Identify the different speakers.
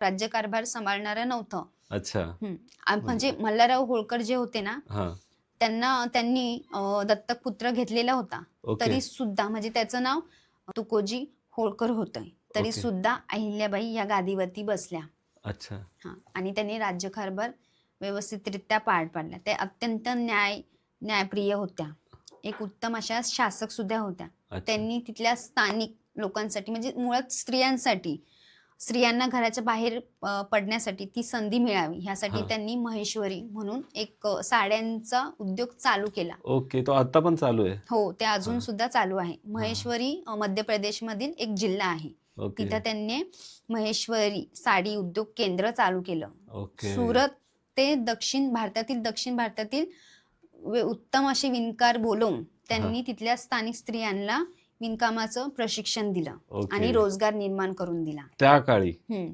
Speaker 1: राज्यकारभार सांभाळणारं नव्हतं.
Speaker 2: अच्छा.
Speaker 1: आ- म्हणजे? मल्हारराव होळकर जे होते ना त्यांना त्यांनी दत्तक पुत्र घेतलेला होता. तरी सुद्धा म्हणजे त्याचं नाव तुकोजी होळकर होतं तरी. सुद्धा अहिल्याबाई या गादीवरती बसल्या.
Speaker 2: अच्छा.
Speaker 1: हा. आणि त्यांनी राज्यकारभार व्यवस्थितरित्या पार पाडला. ते अत्यंत न्याय न्यायप्रिय होत्या. एक उत्तम अशा शासक सुद्धा होत्या. त्यांनी तिथल्या स्थानिक लोकांसाठी म्हणजे मुळात स्त्रियांसाठी स्त्रियांना घराच्या बाहेर पडण्यासाठी ती संधी मिळावी. ह्यासाठी. त्यांनी महेश्वरी म्हणून एक साड्यांचा उद्योग चालू केला.
Speaker 2: ओके. तो आता पण चालू आहे?
Speaker 1: हो ते अजून. सुद्धा चालू आहे. महेश्वरी मध्य प्रदेशमधील एक जिल्हा आहे. तिथं त्यांनी महेश्वरी साडी उद्योग केंद्र चालू केलं.
Speaker 2: ओके.
Speaker 1: सुरत ते दक्षिण भारतातील दक्षिण भारतातील उत्तम असे विणकार बोलवून त्यांनी तिथल्या स्थानिक स्त्रियांना विणकामाचं प्रशिक्षण दिलं आणि रोजगार निर्माण करून दिला.
Speaker 2: त्या काळी?
Speaker 1: हम्म.